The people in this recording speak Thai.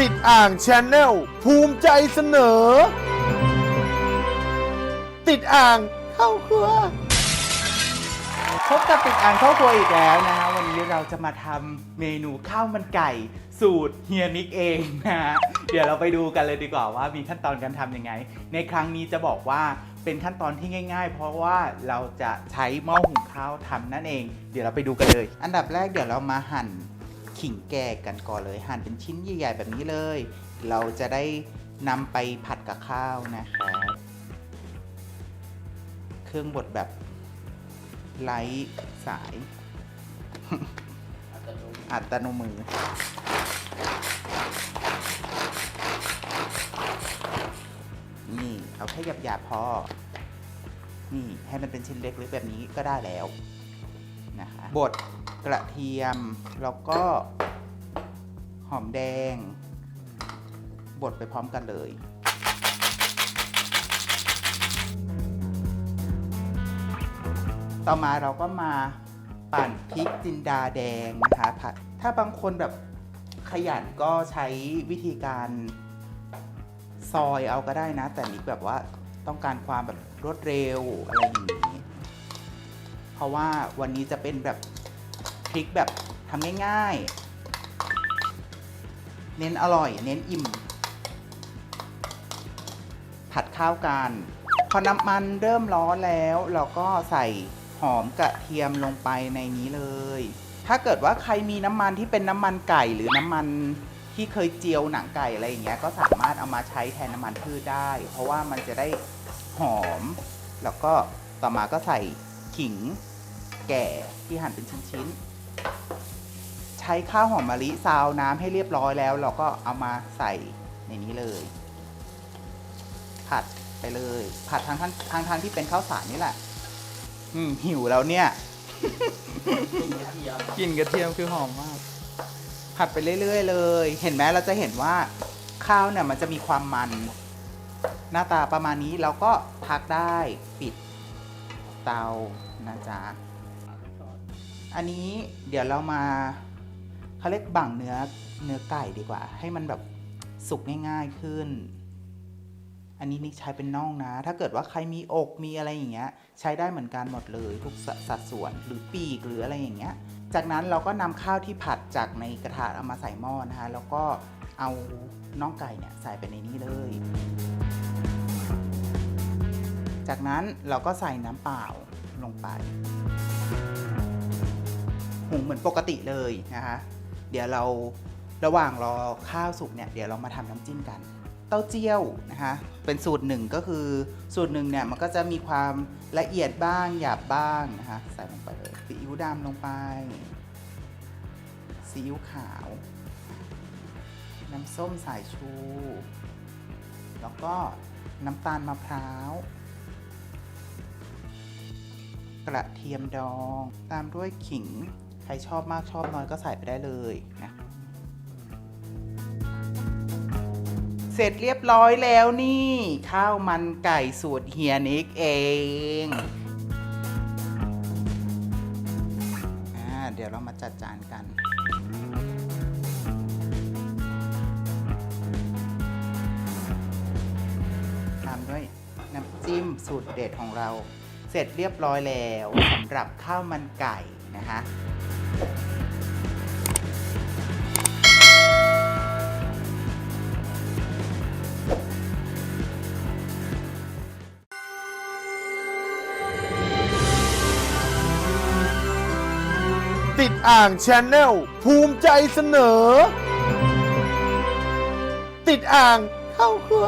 ติดอ่างชนแนลภูมิใจเสนอ ติดอ่างเข้าครัวพบกับติดอ่านเข้าครัวอีกแล้วนะฮะวันนี้เราจะมาทำเมนูข้าวมันไก่ สูตรเฮียนิกเองนะฮะเดี๋ยวเราไปดูกันเลยดีกว่าว่ามีขั้นตอนการทำยังไง ในครั้งนี้จะบอกว่าเป็นขั้นตอนที่ง่าย ๆ เพราะว่าเราจะใช้หม้อหุงข้าวทำนั่นเอง เดี๋ยวเราไปดูกันเลย อันดับแรกเดี๋ยวเรามาหั่น ขิงแกงกันก่อนเลย หั่นเป็นชิ้นใหญ่ๆแบบนี้เลย เราจะได้นำไปผัดกับข้าวนะครับเครื่องบดแบบไร้สาย อัตโนมือ นี่เอาแค่หยาบๆพอ นี่ให้มันเป็นชิ้นเล็กหรือแบบนี้ก็ได้แล้วนะคะบด กระเทียม แล้วก็หอมแดง บดไปพร้อมกันเลยต่อมาเราก็มาปั่นพริกจินดาแดงนะคะผัดถ้าบางคนแบบขยันก็ใช้วิธีการซอยเอาก็ได้นะ แต่นี่แบบว่าต้องการความแบบรวดเร็วอะไรอย่างนี้ เพราะว่าวันนี้จะเป็นแบบ พริกแบบทำง่ายๆ เน้นอร่อย เน้นอิ่ม ผัดข้าวกัน พอน้ำมันเริ่มร้อนแล้ว เราก็ใส่หอมกระเทียมลงไปในนี้เลย ถ้าเกิดว่าใครมีน้ำมันที่เป็นน้ำมันไก่หรือน้ำมันที่เคยเจียวหนังไก่อะไรอย่างเงี้ยก็สามารถเอามาใช้แทนน้ำมันพืชได้ เพราะว่ามันจะได้หอม แล้วก็ต่อมาก็ใส่ขิงแก่ที่หั่นเป็นชิ้นๆ ใช้ข้าวหอมมะลิซาวน้ำให้เรียบร้อยแล้ว เราก็เอามาใส่ในนี้เลย ผัดไปเลย ผัดทางทางทางทางที่เป็นข้าวสารนี่แหละ อืม หิวแล้วเนี่ย กลิ่นกระเทียมคือหอมมาก ผัดไปเรื่อยๆเลย เห็นไหมเราจะเห็นว่าข้าวเนี่ยมันจะมีความมัน หน้าตาประมาณนี้เราก็พักได้ปิดเตานะจ๊ะ อันนี้เดี๋ยวเรามาเขาเรียกบั่งเนื้อเนื้อไก่ดีกว่า ให้มันแบบสุกง่าย ๆขึ้น อันนี้นิกใช้เป็นน่องนะ ถ้าเกิดว่าใครมีอกมีอะไรอย่างเงี้ย ใช้ได้เหมือนกันหมดเลยทุกสสัดส่วนหรือปีกหรืออะไรอย่างเงี้ย จากนั้นเราก็นำข้าวที่ผัดจากในกระทะเอามาใส่หม้อนะคะ แล้วก็เอาน่องไก่เนี่ยใส่ไปในนี้เลย จากนั้นเราก็ใส่น้ำเปล่าลงไป หุงเหมือนปกติเลยนะคะ เดี๋ยวเราระหว่างรอข้าวสุกเนี่ยเดี๋ยวเรามาทำน้ำจิ้มกัน เต้าเจี้ยวนะคะ เป็นสูตรหนึ่งก็คือสูตรหนึ่งเนี่ยมันก็จะมีความละเอียดบ้างหยาบบ้างนะคะใส่ลงไปเลยซีอิ๊วดำลงไปซีอิ๊วขาว น้ำส้มสายชู แล้วก็น้ำตาลมะพร้าว กระเทียมดอง ตามด้วยขิง รชอบมากชอบน้อยก็ใส่ไปได้เลยนะเสร็จเรียบร้อยแล้วนี่ ข้าวมันไก่สูตรเฮียนิกเองอ่าเดี๋ยวเรามาจัดจานกันตามด้วยน้ำจิ้มสูตรเด็ดของเรา เสร็จเรียบร้อยแล้วสำหรับข้าวมันไก่นะคะ ติดอ่างชนแนลภูมิใจเสนอ ติดอ่างเข้าครัว